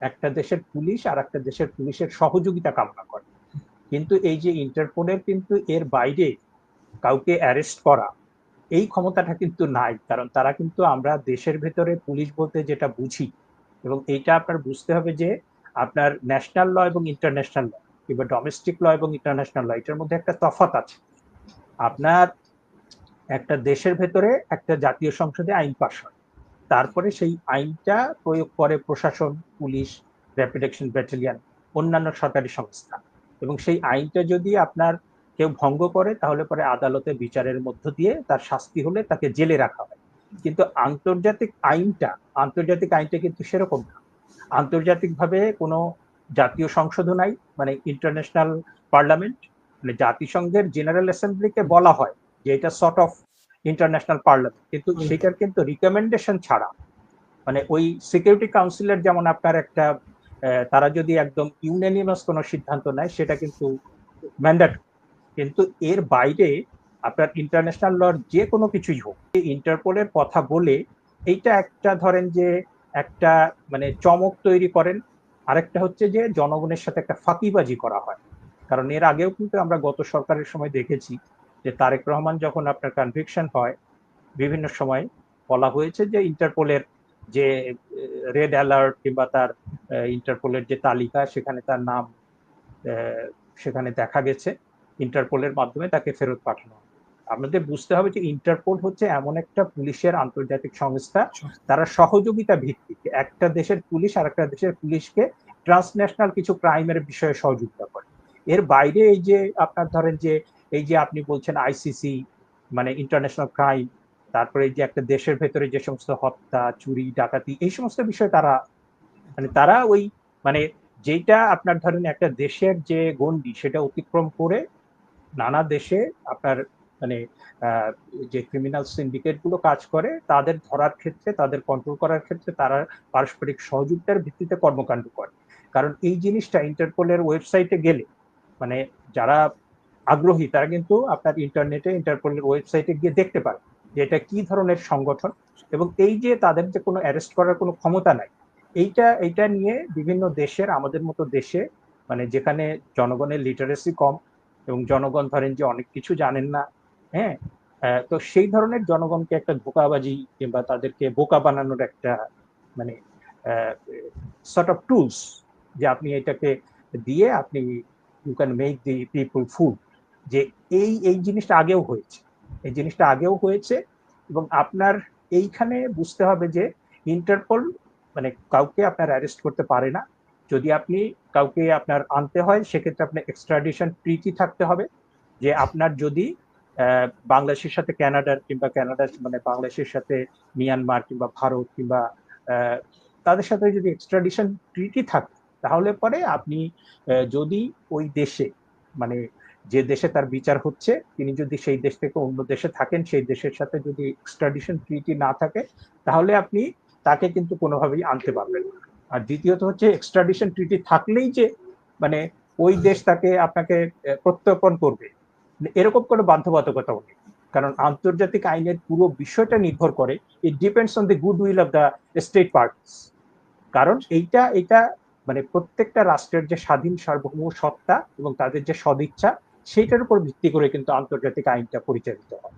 একটা দেশের পুলিশ আর একটা দেশের পুলিশের সহযোগিতা কামনা করে। কিন্তু এই যে ইন্টারপোলের কিন্তু এর বাইরে কাউকে অ্যারেস্ট করা, এই ক্ষমতাটা কিন্তু নাই। কারণ তারা কিন্তু আমরা দেশের ভেতরে পুলিশ বলতে যেটা বুঝি এবং এইটা আপনার বুঝতে হবে যে আপনার ন্যাশনাল ল এবং ইন্টারন্যাশনাল ল কিংবা ডোমেস্টিক ল এবং ইন্টারন্যাশনাল ল এটার মধ্যে একটা তফাত আছে। আপনার একটা দেশের ভেতরে একটা জাতীয় সংসদে আইন পাশ হয়। তারপরে সেই আইনটা প্রয়োগ করে প্রশাসন, পুলিশ র্যাপিড অ্যাকশন ব্যাটালিয়ান অন্যান্য সরকারি সংস্থা। এবং সেই আইনটা যদি আপনার কেউ ভঙ্গ করে, তাহলে পরে আদালতে বিচারের মধ্য দিয়ে তার শাস্তি হলে তাকে জেলে রাখা হয়। কিন্তু আন্তর্জাতিক আইনটা আন্তর্জাতিক আইনটা কিন্তু সেরকম না। আন্তর্জাতিকভাবে কোনো জাতীয় সংসদও নাই মানে ইন্টারন্যাশনাল পার্লামেন্ট মানে জাতিসংঘের জেনারেল অ্যাসেম্বলিকে বলা হয় যে এটা সর্ট অফ ইন্টারন্যাশনাল পার্লামেন্ট কিন্তু সেটার কিন্তু রিকমেন্ডেশন ছাড়া মানে ওই সিকিউরিটি কাউন্সিলের যেমন আপনার একটা তারা যদি একদম ইউনানিমাস কোনো সিদ্ধান্ত নেয় সেটা কিন্তু ম্যান্ডেট কিন্তু এর বাইরে আপনার ইন্টারন্যাশনাল লর যে কোনো কিছুই হোক ইন্টারপোলের কথা বলে এইটা একটা ধরেন যে একটা মানে চমক তৈরি করেন। আরেকটা হচ্ছে যে জনগণের সাথে একটা ফাঁকিবাজি করা হয়। কারণ এর আগেও কিন্তু আমরা গত সরকারের সময় দেখেছি যে তারেক রহমান যখন আপনার কনভিকশন হয় বিভিন্ন সময় বলা হয়েছে যে ইন্টারপোলের যে রেড অ্যালার্ট কিংবা তার ইন্টারপোলের যে তালিকা সেখানে তার নাম সেখানে দেখা গেছে ইন্টারপোলের মাধ্যমে তাকে ফেরত পাঠানো আপনাদের বুঝতে হবে যে ইন্টারপোল হচ্ছে এমন একটা পুলিশের আন্তর্জাতিক সংস্থা তারা সহযোগিতা ভিত্তিক। একটা দেশের পুলিশ আর একটা দেশের পুলিশকে ট্রান্সন্যাশনাল কিছু ক্রাইমের বিষয়ে সহযোগিতা করে। এর বাইরে এই যে আপনার ধরেন যে এই যে আপনি বলছেন আইসিসি মানে ইন্টারন্যাশনাল ক্রাইম তারপরে এই যে একটা দেশের ভেতরে যে সমস্ত হত্যা, চুরি, ডাকাতি, এই সমস্ত বিষয় তারা মানে তারা ওই মানে যেটা আপনার ধরেন একটা দেশের যে গন্ডি সেটা অতিক্রম করে নানা দেশে আপনার মানে যে ক্রিমিনাল সিন্ডিকেটগুলো কাজ করে, তাদের ধরার ক্ষেত্রে, তাদের কন্ট্রোল করার ক্ষেত্রে তারা পারস্পরিক সহযোগিতার ভিত্তিতে কর্মকাণ্ড করে। কারণ এই জিনিসটা ইন্টারপোলের ওয়েবসাইটে গেলে মানে যারা আগ্রহী, তারা কিন্তু আপনার ইন্টারনেটে ইন্টারপোলের ওয়েবসাইটে গিয়ে দেখতে পারে যে এটা কি ধরনের সংগঠন এবং এই যে তাদের যে কোনো অ্যারেস্ট করার কোনো ক্ষমতা নাই, এইটা এইটা নিয়ে বিভিন্ন দেশের, আমাদের মতো দেশে মানে যেখানে জনগণের লিটারেসি কম এবং জনগণ ধরেন যে অনেক কিছু জানেন না হ্যাঁ তো সেই ধরনের জনগণকে একটা ধোকাবাজি কিংবা তাদেরকে বোকা বানানোর একটা মানে সর্ট অফ টুলস যে আপনি এটাকে দিয়ে আপনি you can make the people food যে এই এই জিনিসটা আগেও হয়েছে। এই জিনিসটা আগেও হয়েছে এবং আপনার এইখানে বুঝতে হবে যে ইন্টারপোল মানে কাউকে আপনার অ্যারেস্ট করতে পারে না। যদি আপনি কাউকে আপনার আনতে হয়, সেক্ষেত্রে আপনার এক্সট্রাডিশন ট্রিটি থাকতে হবে যে আপনার যদি বাংলাদেশের সাথে ক্যানাডার কিংবা ক্যানাডার মানে বাংলাদেশের সাথে মিয়ানমার কিংবা ভারত কিংবা তাদের সাথে যদি এক্সট্রাডিশন ট্রিটি থাকে, তাহলে পরে আপনি যদি ওই দেশে মানে যে দেশে তার বিচার হচ্ছে, তিনি যদি সেই দেশ থেকে অন্য দেশে থাকেন, সেই দেশের সাথে যদি এক্সট্রাডিশন ট্রিটি না থাকে, তাহলে আপনি তাকে কিন্তু কোনোভাবেই আনতে পারবেন আর দ্বিতীয়ত হচ্ছে এক্সট্রাডিশন ট্রিটি থাকলেই যে মানে ওই দেশ তাকে আপনাকে প্রত্যর্পণ করবে, এরকম কোনো বাধ্যবাধকতাও নেই। কারণ আন্তর্জাতিক আইনের পুরো বিষয়টা নির্ভর করে it depends on the good will of the state parties কারণ এইটা এটা মানে প্রত্যেকটা রাষ্ট্রের যে স্বাধীন সার্বভৌম সত্তা এবং তাদের যে সদিচ্ছা সেইটার উপর ভিত্তি করে কিন্তু আন্তর্জাতিক আইনটা পরিচালিত হয়।